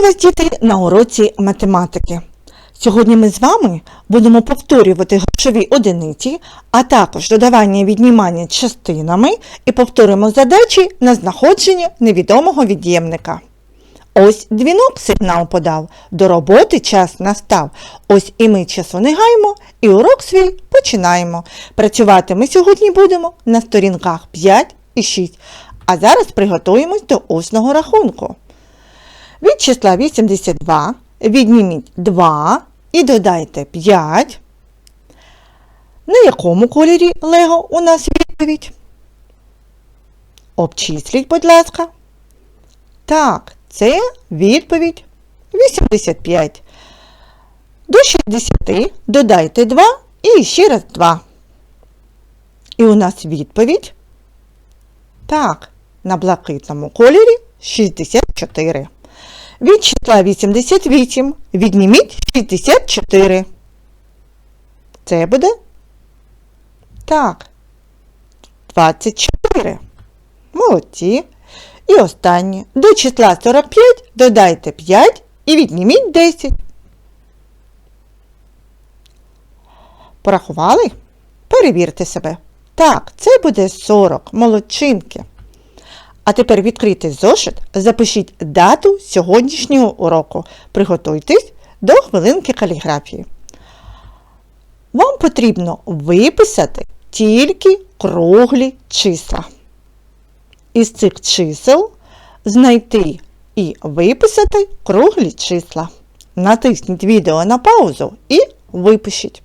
Вітаю вас, діти, на уроці математики. Сьогодні ми з вами будемо повторювати грошові одиниці, а також додавання і віднімання частинами і повторимо задачі на знаходження невідомого від'ємника. Ось дзвінок сигнал подав, до роботи час настав. Ось і ми часу не гаємо, і урок свій починаємо. Працювати ми сьогодні будемо на сторінках 5 і 6. А зараз приготуємось до усного рахунку. Від числа 82 відніміть 2 і додайте 5. На якому кольорі Лего у нас відповідь? Обчисліть, будь ласка. Так, це відповідь 85. До 60 додайте 2 і ще раз 2. І у нас відповідь. Так, на блакитному кольорі 64. Від числа 88 відніміть 64. Це буде? Так. 24. Молодці. І останнє. До числа 45 додайте 5 і відніміть 10. Порахували? Перевірте себе. Так, це буде 40. Молодчинки. А тепер відкрийте зошит, запишіть дату сьогоднішнього уроку. Приготуйтесь до хвилинки каліграфії. Вам потрібно виписати тільки круглі числа. Із цих чисел знайти і виписати круглі числа. Натисніть відео на паузу і випишіть.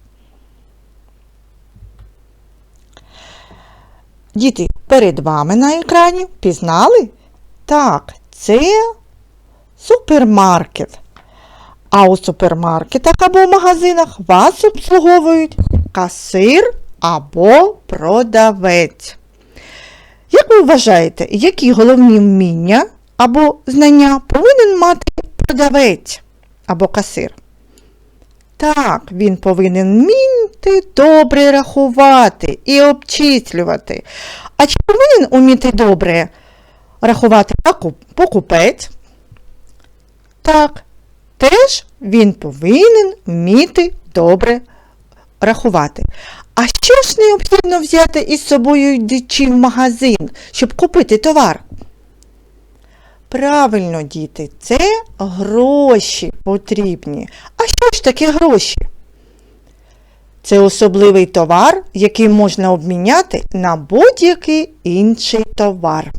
Діти, перед вами на екрані пізнали? Так, це супермаркет. А у супермаркетах або магазинах вас обслуговують касир або продавець. Як ви вважаєте, які головні вміння або знання повинен мати продавець або касир? Так, він повинен вміти добре рахувати і обчислювати. А чи повинен уміти добре рахувати покупець? Так, теж він повинен вміти добре рахувати. А що ж необхідно взяти із собою йдучи в магазин, щоб купити товар? Правильно, діти, це гроші потрібні. А що ж таке гроші? Це особливий товар, який можна обміняти на будь-який інший товар.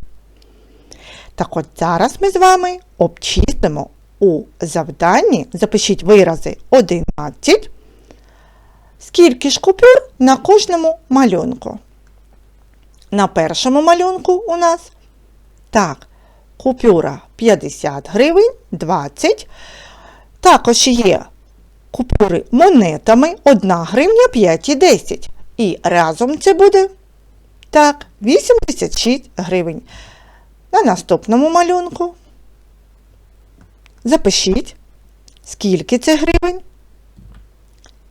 Так от зараз ми з вами обчислимо у завданні, запишіть вирази 11, скільки ж купюр на кожному малюнку. На першому малюнку у нас так, купюра 50 гривень, 20. Також є купюри монетами 1 гривня 5 і 10. І разом це буде так, 86 гривень. На наступному малюнку запишіть, скільки це гривень.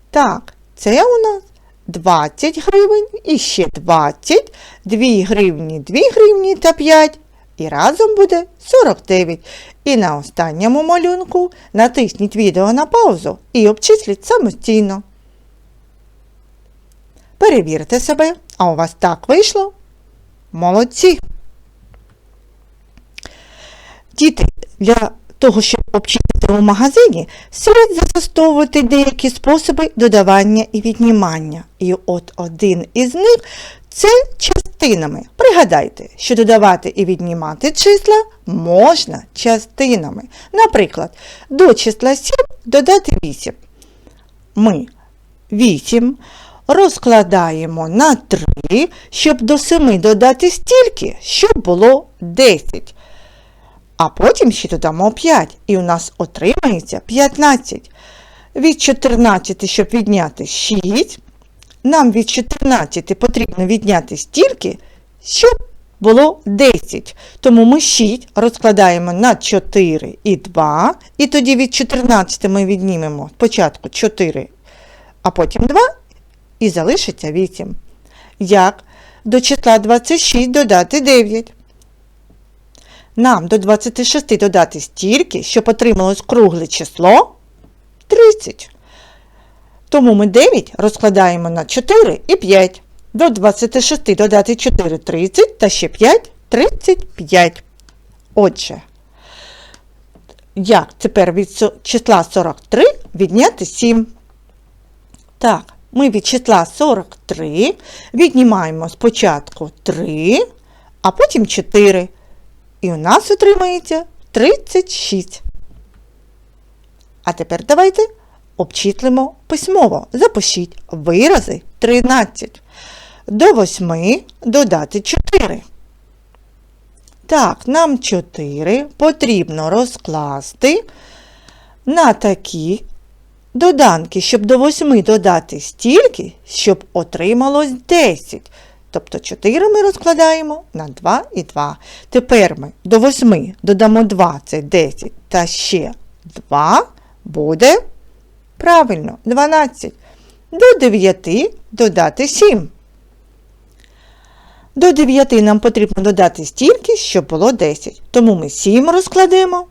Так, це у нас 20 гривень і ще 20, 2 гривні, 2 гривні та 5. І разом буде 49. І на останньому малюнку натисніть відео на паузу і обчисліть самостійно. Перевірте себе, а у вас так вийшло? Молодці! Діти, для того, щоб обчислити у магазині, слід застосовувати деякі способи додавання і віднімання. І от один із них це частинами. Пригадайте, що додавати і віднімати числа можна частинами. Наприклад, до числа 7 додати 8. Ми 8 розкладаємо на 3, щоб до 7 додати стільки, щоб було 10. А потім ще додамо 5, і у нас отримається 15. Від 14, щоб відняти 6, нам від 14 потрібно відняти стільки, щоб було 10. Тому ми 6 розкладаємо на 4 і 2, і тоді від 14 ми віднімемо спочатку 4, а потім 2, і залишиться 8. Як до числа 26 додати 9? нам до 26 додати стільки, щоб отрималось кругле число 30. Тому ми 9 розкладаємо на 4 і 5. До 26 додати 4 30 та ще 5 35. Отже, як тепер від числа 43 відняти 7? Так, ми від числа 43 віднімаємо спочатку 3, а потім 4. І у нас отримається 36. А тепер давайте обчислимо письмово. Запишіть вирази 13. До 8 додати 4. Так, нам 4 потрібно розкласти на такі доданки, щоб до 8 додати стільки, щоб отрималось 10. Тобто 4 ми розкладаємо на 2 і 2. Тепер ми до 8 додамо 2, це 10, та ще 2 буде правильно 12. До 9 додати 7. До 9 нам потрібно додати стільки, щоб було 10. Тому ми 7 розкладемо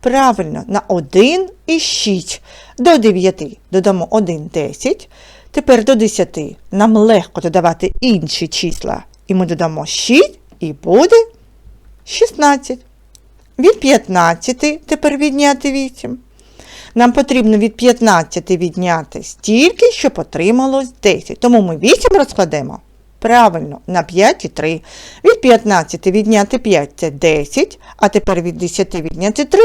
правильно на 1 і 6. До 9 додамо 1 10. Тепер до 10 нам легко додавати інші числа. І ми додамо 6 і буде 16. Від 15 тепер відняти 8. Нам потрібно від 15 відняти стільки, щоб отрималось 10. Тому ми 8 розкладемо. Правильно, на 5 і 3. Від 15 відняти 5 це 10, а тепер від 10 відняти 3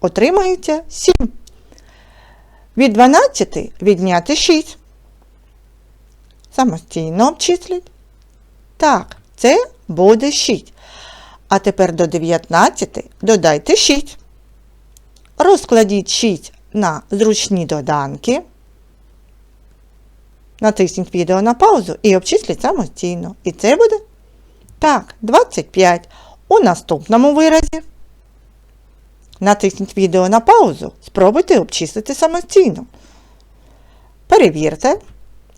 отримається 7. Від 12 відняти 6. Самостійно обчисліть. Так, це буде 6. А тепер до 19 додайте 6. Розкладіть 6 на зручні доданки. Натисніть відео на паузу і обчисліть самостійно. І це буде так, 25. У наступному виразі. Натисніть відео на паузу. Спробуйте обчислити самостійно. Перевірте.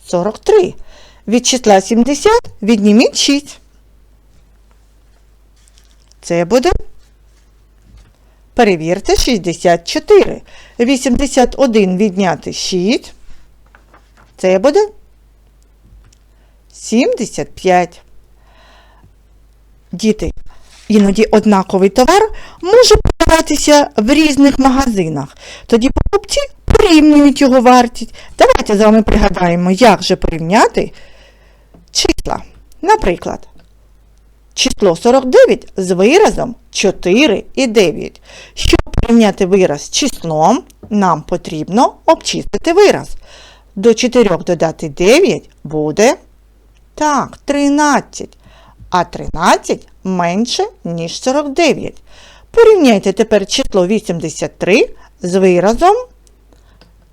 43. Від числа 70 відніміть 6. Це буде. Перевірте 64. 81 відняти 6. Це буде 75. Діти, іноді однаковий товар може продаватися в різних магазинах. Тоді покупці порівнюють його вартість. Давайте з вами пригадаємо, як же порівняти числа. Наприклад, число 49 з виразом 4 і 9. Щоб порівняти вираз з числом, нам потрібно обчистити вираз. До 4 додати 9 буде так, 13. А 13 менше, ніж 49. Порівняйте тепер число 83 з виразом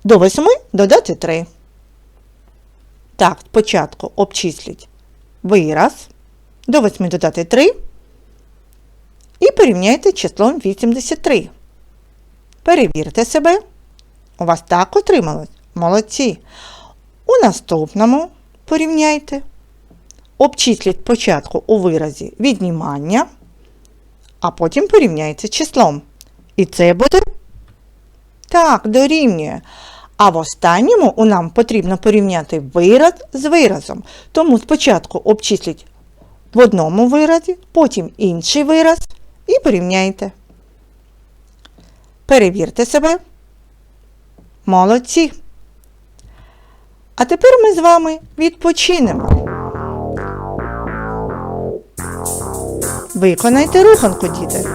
до 8 додати 3. Так, спочатку обчисліть вираз. До 8 додати 3. І порівняйте числом 83. Перевірте себе. У вас так отрималось? Молодці. У наступному порівняйте. Обчисліть спочатку у виразі віднімання, а потім порівняйте числом. І це буде так, дорівнює. А в останньому у нам потрібно порівняти вираз з виразом. Тому спочатку обчисліть в одному виразі, потім інший вираз і порівняйте. Перевірте себе. Молодці. А тепер ми з вами відпочинемо. Виконайте руханку, діти.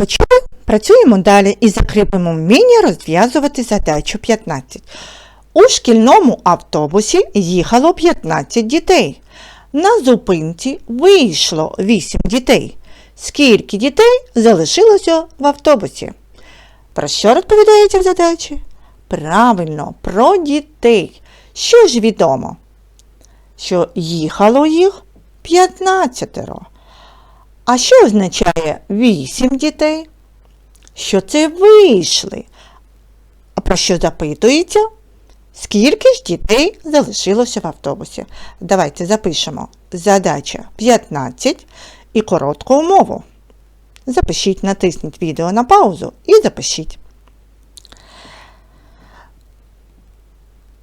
Відпочили, працюємо далі і закріпимо вміння розв'язувати задачу 15. У шкільному автобусі їхало 15 дітей. На зупинці вийшло 8 дітей. Скільки дітей залишилося в автобусі? Про що розповідається в задачі? Правильно, про дітей. Що ж відомо? Що їхало їх 15. А що означає 8 дітей? Що це вийшли? А про що запитується? Скільки ж дітей залишилося в автобусі? Давайте запишемо задача 15 і коротку умову. Запишіть, натисніть відео на паузу і запишіть.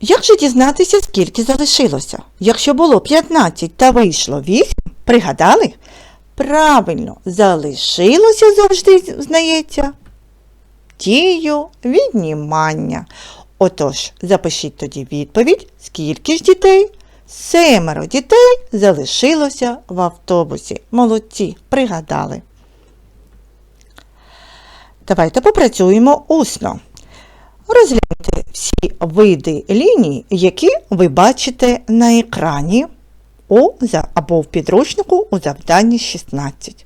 Як же дізнатися, скільки залишилося? Якщо було 15 та вийшло 8, пригадали? Правильно, залишилося завжди, знається, дію віднімання. Отож, запишіть тоді відповідь, скільки ж дітей? Семеро дітей залишилося в автобусі. Молодці, пригадали. Давайте попрацюємо усно. Розгляньте всі види ліній, які ви бачите на екрані у, або в підручнику у завданні 16.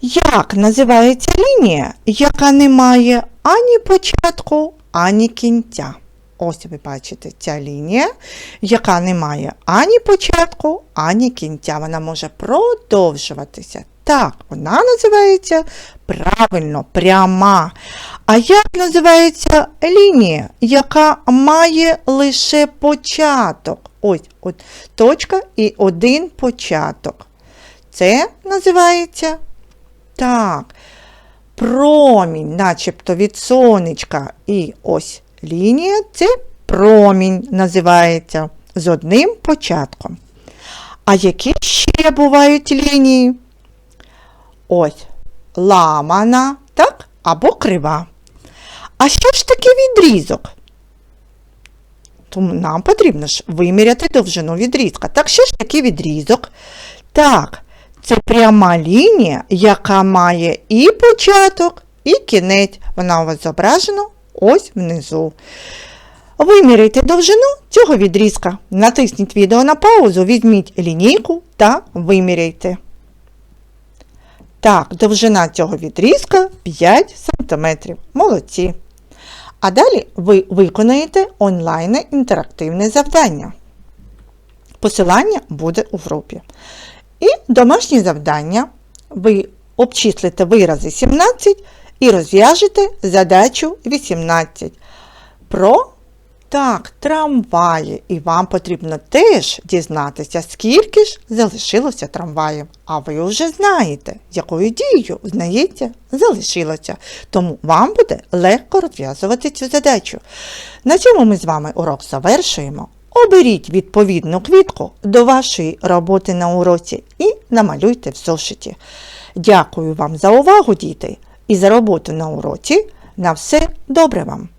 Як називається лінія, яка не має ані початку, ані кінця? Ось ви бачите ця лінія, яка не має ані початку, ані кінця. Вона може продовжуватися. Так, вона називається правильно, пряма. А як називається лінія, яка має лише початок? Ось, от точка і один початок. Це називається так. Промінь, начебто від сонечка. І ось лінія це промінь називається з одним початком. А які ще бувають лінії? Ось ламана, так? Або крива. А що ж таке відрізок? Тому нам потрібно ж виміряти довжину відрізка. Так що ж таке відрізок? Так, це пряма лінія, яка має і початок, і кінець. Вона у вас зображена ось внизу. Виміряйте довжину цього відрізка. Натисніть відео на паузу, візьміть лінійку та виміряйте. Так, довжина цього відрізка 5 см. Молодці. А далі ви виконаєте онлайн інтерактивне завдання. Посилання буде у групі. І домашнє завдання ви обчислите вирази 17 і розв'яжете задачу 18 про так, трамваї. І вам потрібно теж дізнатися, скільки ж залишилося трамваїв. А ви вже знаєте, якою дією, знаєте, залишилося. Тому вам буде легко розв'язувати цю задачу. На цьому ми з вами урок завершуємо. Оберіть відповідну квітку до вашої роботи на уроці і намалюйте в зошиті. Дякую вам за увагу, діти, і за роботу на уроці. На все добре вам!